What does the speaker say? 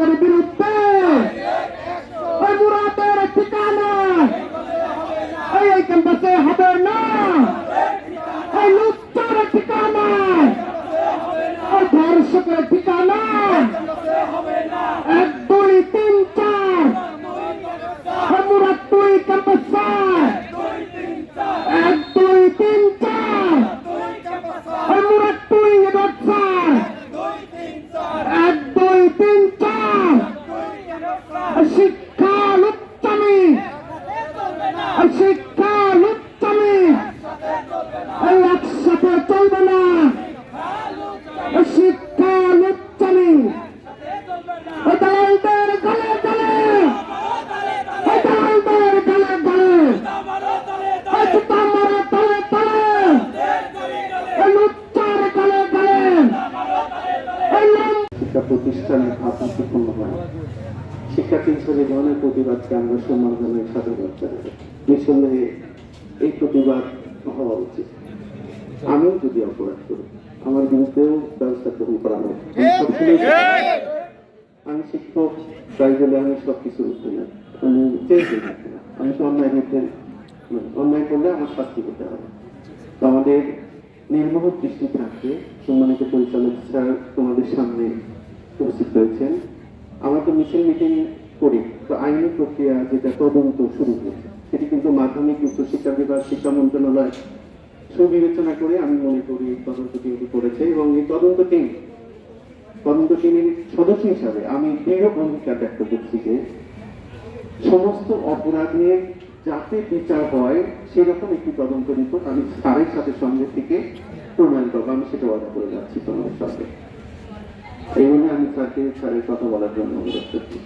স্বৈরাচারের বিরুদ্ধে ওই মুরাদের ঠিকানা। এই ক্যাম্পাসে হবে না। ওই লুচ্চার ঠিকানা। ওই ধর্ষকের ঠিকানা। শিক্ষা লুচ্চামি। শিক্ষা এই একসাথে চলবে না। শিক্ষা ওই দালালদের গলে গলে। দালালদের গলে গলে। হয়? শিক্ষার্থী হিসেবে ধরনের প্রতিবাদকে আমরা সম্মান জানাই স্বাধীনতা জানাই, নিঃসন্দেহে এই প্রতিবাদ হওয়া উচিত। আমিও যদি অপরাধ করি, আমার বিরুদ্ধেও ব্যবস্থা গ্রহণ করা হোক। আমি শিক্ষক, তাই বলে আমি সব কিছু উঠতে না আমি চেয়েছি আমি তো অন্যায় হইতে অন্যায় করলে আমার শাস্তি হতে হবে। আমাদের নির্মোহ দৃষ্টি থাকবে। সম্মানিত পরিচালক স্যার তোমাদের সামনে উপস্থিত হয়েছেন আমরা তো মিছিল মিটিং করি, তো আইনি প্রক্রিয়া যেটা তদন্ত শুরু হয়েছে, সেটি কিন্তু মাধ্যমিক উচ্চ শিক্ষা বিভাগ, শিক্ষা মন্ত্রণালয় সুবিবেচনা করে আমি মনে করি তদন্ত টিমটি করেছে এবং এই তদন্ত টিম তদন্ত টিমের সদস্য হিসাবে আমি দৃঢ় ভূমিকা ব্যক্ত করছি যে সমস্ত অপরাধের যাতে বিচার হয়, সেরকম একটি তদন্ত রিপোর্ট আমি স্যারের সাথে সঙ্গে থেকে প্রণয়ন করব। আমি সেটা ওয়াদা করে যাচ্ছি তোমাদের সাথে। এই জন্য আমি তাকে স্যারের কথা বলার জন্য অনুরোধ করছি।